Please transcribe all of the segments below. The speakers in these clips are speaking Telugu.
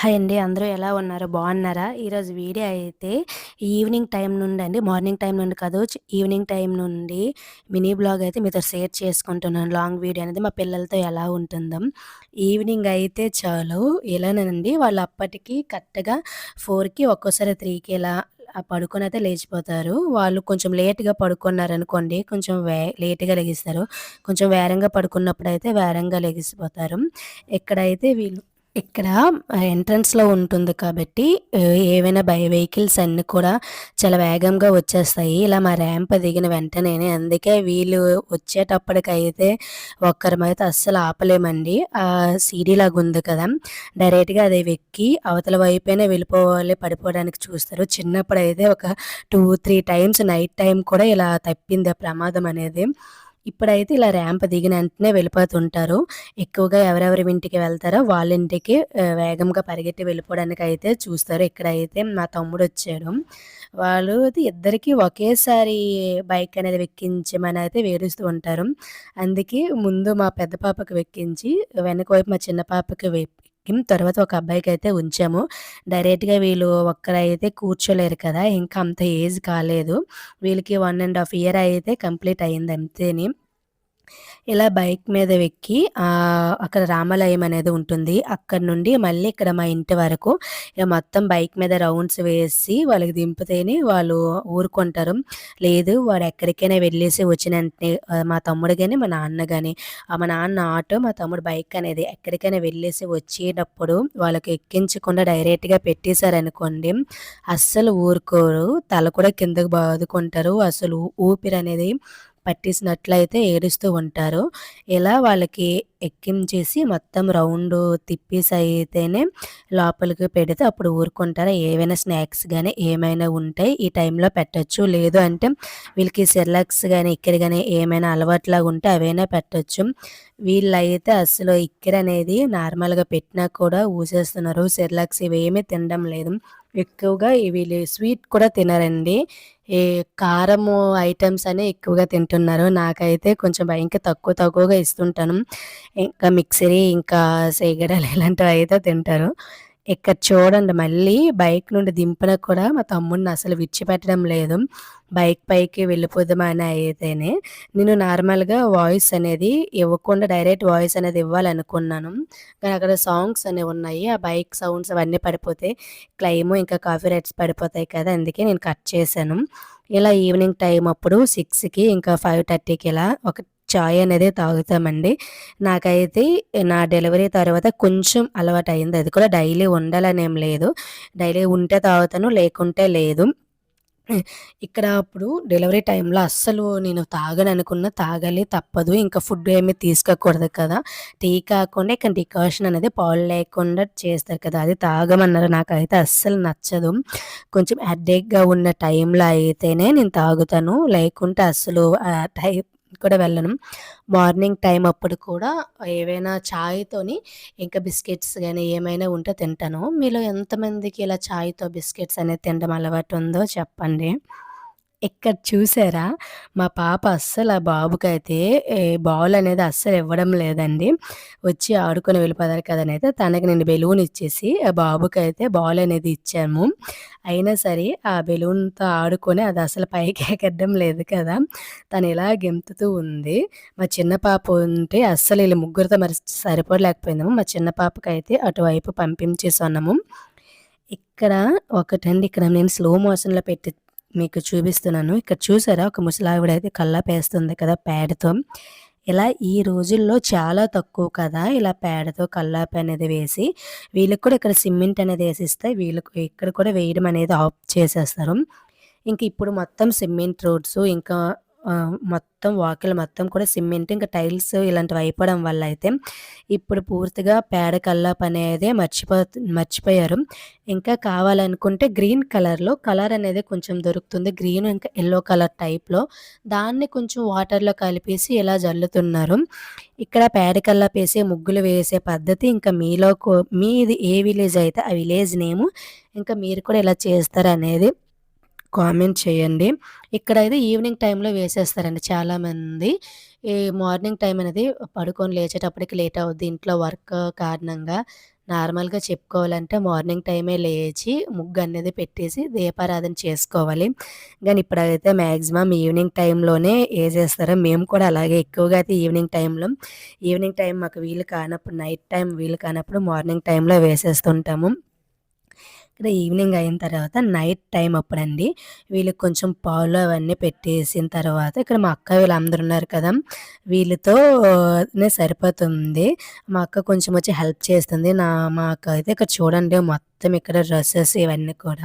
హాయ్ అండి అందరూ ఎలా ఉన్నారు? బాగున్నారా? ఈరోజు వీడియో అయితే ఈవినింగ్ టైం నుండి అండి మార్నింగ్ టైం నుండి కాదు ఈవినింగ్ టైం నుండి మినీ బ్లాగ్ అయితే మీతో షేర్ చేసుకుంటున్నాను. లాంగ్ వీడియో అనేది మా పిల్లలతో ఎలా ఉంటుందో. ఈవినింగ్ అయితే చాలు. ఇలానండి వాళ్ళు అప్పటికి కరెక్ట్గా ఫోర్కి ఒక్కోసారి త్రీకి ఇలా పడుకొని అయితే లేచిపోతారు. వాళ్ళు కొంచెం లేట్గా పడుకున్నారు అనుకోండి కొంచెం వే లేట్గా లెగిస్తారు. కొంచెం వేరంగా పడుకున్నప్పుడు అయితే వేరంగా లెగిసిపోతారు. ఎక్కడైతే వీళ్ళు ఇక్కడ ఎంట్రన్స్‌లో ఉంటుంది కాబట్టి ఏవైనా బై వెహికల్స్ అన్నీ కూడా చాలా వేగంగా వచ్చేస్తాయి. ఇలా మా ర్యాంప్ దిగిన వెంటనే అందుకే వీళ్ళు వచ్చేటప్పటికైతే ఒక్కరమైతే అస్సలు ఆపలేమండి. ఆ లాగా ఉంది కదా! డైరెక్ట్‌గా అది ఎక్కి అవతల వైపైనే వెళ్ళిపోవాలి, పడిపోవడానికి చూస్తారు. చిన్నప్పుడు అయితే ఒక two three times night time కూడా ఇలా తప్పింది ఆ ప్రమాదం అనేది. ఇప్పుడైతే ఇలా ర్యాంప్ దిగిన వెంటనే వెళ్ళిపోతుంటారు. ఎక్కువగా ఎవరెవరి ఇంటికి వెళ్తారో వాళ్ళ ఇంటికి వేగంగా పరిగెట్టి వెళ్ళిపోవడానికి అయితే చూస్తారు. ఇక్కడైతే మా తమ్ముడు వచ్చాడు. వాళ్ళు ఇద్దరికి ఒకేసారి బైక్ అనేది వెక్కించమని అయితే వేడుస్తూ ఉంటారు. అందుకే ముందు మా పెద్ద పాపకు వెక్కించి వెనక వైపు మా చిన్న పాపకి తర్వాత ఒక అబ్బాయికి అయితే ఉంచాము. డైరెక్ట్గా వీళ్ళు ఒక్కరైతే కూర్చోలేరు కదా! ఇంకా అంత ఏజ్ కాలేదు. వీళ్ళకి వన్ అండ్ హాఫ్ ఇయర్ అయితే కంప్లీట్ అయింది అంతేని. ఇలా బైక్ మీద ఎక్కి అక్కడ రామాలయం అనేది ఉంటుంది. అక్కడ నుండి మళ్ళీ ఇక్కడ మా ఇంటి వరకు ఇలా మొత్తం బైక్ మీద రౌండ్స్ వేసి వాళ్ళకి దింపితేనే వాళ్ళు ఊరుకుంటారు. లేదు వాడు ఎక్కడికైనా వెళ్ళేసి వచ్చిన మా తమ్ముడు కానీ మా నాన్న కానీ మా నాన్న ఆటో మా తమ్ముడు బైక్ అనేది ఎక్కడికైనా వెళ్ళేసి వచ్చేటప్పుడు వాళ్ళకి ఎక్కించకుండా డైరెక్ట్గా పెట్టేశారనుకోండి అస్సలు ఊరుకోరు. తల కూడా కిందకు బాదుకుంటారు. అసలు ఊపిరి అనేది పట్టేసినట్లయితే ఏడుస్తూ ఉంటారు. ఇలా వాళ్ళకి ఎక్కించేసి మొత్తం రౌండ్ తిప్పేసి అయితేనే లోపలికి పెడితే అప్పుడు ఊరుకుంటారు. ఏవైనా స్నాక్స్ కానీ ఏమైనా ఉంటాయి ఈ టైంలో పెట్టచ్చు. లేదు అంటే వీళ్ళకి సెర్లాక్స్ కానీ ఇక్కడ కానీ ఏమైనా అలవాట్లాగా ఉంటే అవైనా పెట్టచ్చు. వీళ్ళైతే అసలు ఇక్కర అనేది నార్మల్గా పెట్టినా కూడా ఊసేస్తున్నారు. సెర్లాక్స్ ఇవేమీ తినడం లేదు. ఎక్కువగా వీళ్ళు స్వీట్ కూడా తినరండి. ఈ కారము ఐటమ్స్ అనే ఎక్కువగా తింటున్నారు. నాకైతే కొంచెం ఇంకా తక్కువ తక్కువగా ఇస్తుంటాను. ఇంకా మిక్సరీ ఇంకా సేగడాలు ఇలాంటివి అయితే తింటారు. ఇక్కడ చూడండి మళ్ళీ బైక్ నుండి దింపిన కూడా మా తమ్ముడిని అసలు విడిచిపెట్టడం లేదు. బైక్ పైకి వెళ్ళిపోదామని అయితేనే నేను నార్మల్గా వాయిస్ అనేది ఇవ్వకుండా డైరెక్ట్ వాయిస్ అనేది ఇవ్వాలనుకున్నాను. కానీ అక్కడ సాంగ్స్ అనేవి ఉన్నాయి. ఆ బైక్ సౌండ్స్ అవన్నీ పడిపోతే క్లైము ఇంకా కాఫీ రైట్స్ పడిపోతాయి కదా అందుకే నేను కట్ చేశాను. ఇలా ఈవినింగ్ టైం అప్పుడు సిక్స్కి ఇంకా ఫైవ్ థర్టీకి ఇలా ఒక చాయ్ అనేది తాగుతామండి. నాకైతే నా డెలివరీ తర్వాత కొంచెం అలవాటు అయింది అది కూడా డైలీ ఉండాలనేం లేదు. డైలీ ఉంటే తాగుతాను లేకుంటే లేదు. ఇక్కడ అప్పుడు డెలివరీ టైంలో అస్సలు నేను తాగను అనుకున్న తాగాలి తప్పదు. ఇంకా ఫుడ్ ఏమీ తీసుకోకూడదు కదా. టీ కాకుండా ఇక్కడ డికాషన్ అనేది పాలు లేకుండా చేస్తారు కదా. అది తాగమన్నారు. నాకైతే అస్సలు నచ్చదు. కొంచెం హెడ్ఏక్గా ఉన్న టైంలో అయితేనే నేను తాగుతాను. లేకుంటే అస్సలు టైం కూడా వెళ్ళను. మార్నింగ్ టైం అప్పుడు కూడా ఏవైనా ఛాయ్తోని ఇంకా బిస్కెట్స్ కానీ ఏమైనా ఉంటే తింటాను. మీలో ఎంతమందికి ఇలా ఛాయ్తో బిస్కెట్స్ అనేది తినడం అలవాటు ఉందో చెప్పండి. ఇక్కడ చూసారా? మా పాప అస్సలు ఆ బాబుకైతే బాల్ అనేది అస్సలు ఇవ్వడం లేదండి. వచ్చి ఆడుకొని వెళ్ళిపోతారు కదని అయితే తనకి నేను బెలూన్ ఇచ్చేసి ఆ బాబుకైతే బాల్ అనేది ఇచ్చాము. అయినా సరే ఆ బెలూన్తో ఆడుకొని అది అసలు పైకి ఎక్కడం లేదు కదా. తను ఇలా గెంతుతూ ఉంది. మా చిన్న పాప ఉంటే అస్సలు వీళ్ళు ముగ్గురితో మరి సరిపోలేకపోయిందాము. మా చిన్న పాపకైతే అటువైపు పంపించేసి ఉన్నాము ఇక్కడ ఒకటండి ఇక్కడ నేను స్లో మోషన్లో పెట్టి మీకు చూపిస్తున్నాను. ఇక్కడ చూసారా? ఒక ముసలావిడ అయితే కల్లాపేస్తుంది కదా పేడతో. ఇలా ఈ రోజుల్లో చాలా తక్కువ కదా ఇలా పేడతో కల్లాపి అనేది వేసి వీళ్ళకి కూడా ఇక్కడ సిమెంట్ అనేది వేసిస్తే వీళ్ళకు ఇక్కడ కూడా వేయడం అనేది ఆఫ్ చేసేస్తారు. ఇంక ఇప్పుడు మొత్తం సిమెంట్ రోడ్స్ ఇంకా మొత్తం వాకిల్ మొత్తం కూడా సిమెంట్ ఇంకా టైల్స్ ఇలాంటివి అయిపోవడం వల్ల అయితే ఇప్పుడు పూర్తిగా పేడ కల్లాప్ అనేది మర్చిపో మర్చిపోయారు. ఇంకా కావాలనుకుంటే గ్రీన్ కలర్లో కలర్ అనేది కొంచెం దొరుకుతుంది. గ్రీన్ ఇంకా ఎల్లో కలర్ టైప్లో. దాన్ని కొంచెం వాటర్లో కలిపేసి ఇలా జల్లుతున్నారు. ఇక్కడ పేడ కల్లాప్ వేసే ముగ్గులు వేసే పద్ధతి ఇంకా మీలో మీది ఏ విలేజ్ అయితే ఆ విలేజ్ నేము ఇంకా మీరు కూడా ఇలా చేస్తారు అనేది కామెంట్ చేయండి ఇక్కడైతే ఈవినింగ్ టైంలో వేసేస్తారండి చాలామంది ఈ మార్నింగ్ టైం అనేది పడుకొని లేచేటప్పటికి లేట్ అవుద్ది ఇంట్లో వర్క్ కారణంగా నార్మల్‌గా చెప్పుకోవాలంటే మార్నింగ్ టైమే లేచి ముగ్గు అనేది పెట్టేసి దీపారాధన చేసుకోవాలి. కానీ ఇప్పుడైతే మాక్సిమం ఈవినింగ్ టైంలోనే వేసేస్తారు మేము కూడా అలాగే ఎక్కువగా అయితే ఈవినింగ్ టైంలో ఈవినింగ్ టైం మాకు వీలు కానప్పుడు నైట్ టైం వీలు కానప్పుడు మార్నింగ్ టైంలో వేసేస్తుంటాము. ఇక్కడ ఈవినింగ్ అయిన తర్వాత నైట్ టైం అప్పుడండి. వీళ్ళకి కొంచెం పాలు అవన్నీ పెట్టేసిన తర్వాత ఇక్కడ మా అక్క వీళ్ళందరూ ఉన్నారు కదా వీళ్ళతోనే సరిపోతుంది. మా అక్క కొంచెం వచ్చి హెల్ప్ చేస్తుంది. నా మా అక్క అయితే ఇక్కడ చూడండి మొత్తం మొత్తం ఇక్కడ డ్రెస్సెస్ ఇవన్నీ కూడా.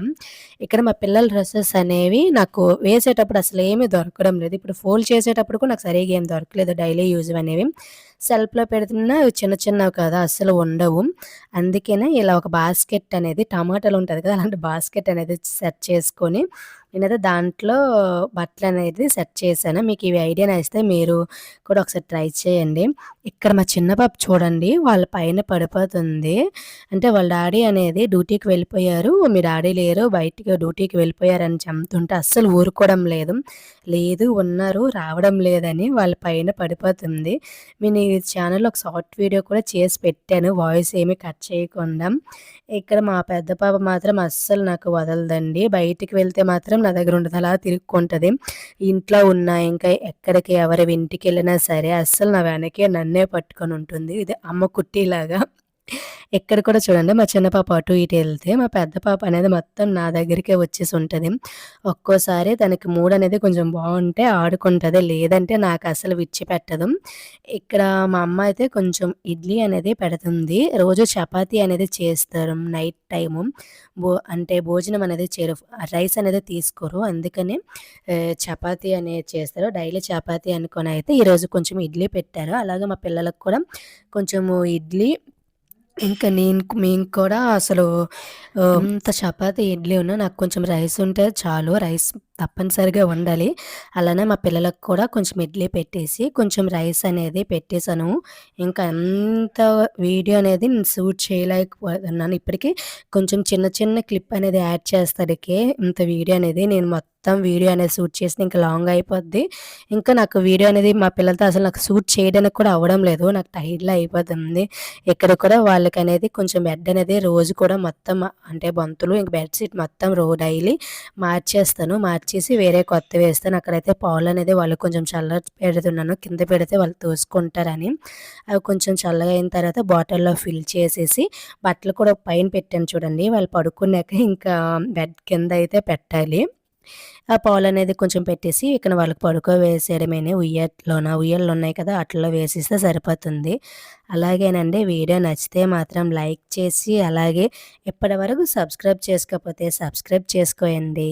ఇక్కడ మా పిల్లల డ్రెస్సెస్ అనేవి నాకు వేసేటప్పుడు అసలు ఏమీ దొరకడం లేదు. ఇప్పుడు ఫోల్డ్ చేసేటప్పుడు కూడా నాకు సరిగా ఏం దొరకలేదు డైలీ యూజ్ అనేవి. సెల్ఫ్లో పెడుతున్నా చిన్న చిన్నవి కదా అస్సలు ఉండవు. అందుకనే ఇలా ఒక బాస్కెట్ అనేది టమాటాలు ఉంటుంది కదా అలాంటి బాస్కెట్ అనేది సెట్ చేసుకొని నేనైతే దాంట్లో బట్టలు అనేది సెట్ చేశాను. మీకు ఇవి ఐడియా నచ్చితే మీరు కూడా ఒకసారి ట్రై చేయండి. ఇక్కడ మా చిన్న పాప చూడండి వాళ్ళ పైన పడిపోతుంది. అంటే వాళ్ళ డాడీ అనేది డ్యూటీకి వెళ్ళిపోయారు. మీ డాడీ లేరు బయటికి డ్యూటీకి వెళ్ళిపోయారని చెప్తుంటే అస్సలు ఊరుకోవడం లేదు. లేదు ఉన్నారు రావడం లేదని వాళ్ళ పైన పడిపోతుంది. నేను ఈ ఛానల్లో ఒక షార్ట్ వీడియో కూడా చేసి పెట్టాను. వాయిస్ ఏమీ కట్ చేయకుండా. ఇక్కడ మా పెద్ద పాప మాత్రం అస్సలు నాకు వదలదండి. బయటికి వెళ్తే మాత్రం నా దగ్గర ఉండదు అలా తిరుక్కుంటుంది. ఇంట్లో ఉన్నా ఇంకా ఎక్కడికి ఎవరి ఇంటికి వెళ్ళినా సరే అస్సలు నా వెనకే నన్నే పట్టుకొని ఉంటుంది. ఇది అమ్మ కుట్టిలాగా. ఎక్కడ కూడా చూడండి. మా చిన్న పాప అటు ఇటు వెళ్తే మా పెద్ద పాప అనేది మొత్తం నా దగ్గరికే వచ్చేసి ఉంటుంది. ఒక్కోసారి తనకి మూడ్ అనేది కొంచెం బాగుంటే ఆడుకుంటుంది. లేదంటే నాకు అసలు విడిచిపెట్టదు ఇక్కడ మా అమ్మ అయితే కొంచెం ఇడ్లీ అనేది పెడుతుంది. రోజు చపాతీ అనేది చేస్తారు నైట్ టైము. భో అంటే భోజనం అనేది చేరు రైస్ అనేది తీసుకోరు. అందుకని చపాతీ అనేది చేస్తారు. డైలీ చపాతీ అనుకొని అయితే ఈరోజు కొంచెం ఇడ్లీ పెట్టారు. అలాగే మా పిల్లలకు కూడా కొంచెము ఇడ్లీ ఇంకా నేను మేము కూడా అసలు అంత చపాతీ ఇడ్లీ ఉన్నా నాకు కొంచెం రైస్ ఉంటే చాలు. రైస్ తప్పనిసరిగా ఉండాలి. అలానే మా పిల్లలకు కూడా కొంచెం ఇడ్లీ పెట్టేసి కొంచెం రైస్ అనేది పెట్టేశాను. ఇంకా అంత వీడియో అనేది నేను షూట్ చేయలేకపోతున్నాను. ఇప్పటికీ కొంచెం చిన్న చిన్న క్లిప్ అనేది యాడ్ చేస్తాడికే ఇంత వీడియో అనేది. నేను మొత్తం వీడియో అనేది షూట్ చేసి ఇంకా లాంగ్ అయిపోద్ది. ఇంకా నాకు వీడియో అనేది మా పిల్లలతో అసలు నాకు షూట్ చేయడానికి కూడా అవ్వడం లేదు. నాకు టైర్లో అయిపోతుంది. ఇక్కడ కూడా వాళ్ళకి అనేది కొంచెం బెడ్ అనేది రోజు కూడా మొత్తం అంటే బంతులు ఇంకా బెడ్షీట్ మొత్తం రో డైలీ మార్చేస్తాను మార్చి మార్చేసి వేరే కొత్త వేస్తాను. అక్కడైతే పాలు అనేది వాళ్ళు కొంచెం చల్ల పెడుతున్నాను. కింద పెడితే వాళ్ళు తోసుకుంటారని. అవి కొంచెం చల్లగా అయిన తర్వాత బాటిల్లో ఫిల్ చేసేసి బట్టలు కూడా పైన పెట్టాను చూడండి. వాళ్ళు పడుకున్నాక ఇంకా బెడ్ కింద అయితే పెట్టాలి. ఆ పాలు అనేది కొంచెం పెట్టేసి ఇక్కడ వాళ్ళకి పడుకో వేసేయడమే ఉయ్యట్లోన ఉయ్యలు ఉన్నాయి కదా అట్లలో వేసిస్తే సరిపోతుంది. అలాగేనండి. వీడియో నచ్చితే మాత్రం లైక్ చేసి అలాగే ఇప్పటి వరకు సబ్స్క్రైబ్ చేసుకోకపోతే సబ్స్క్రైబ్ చేసుకోండి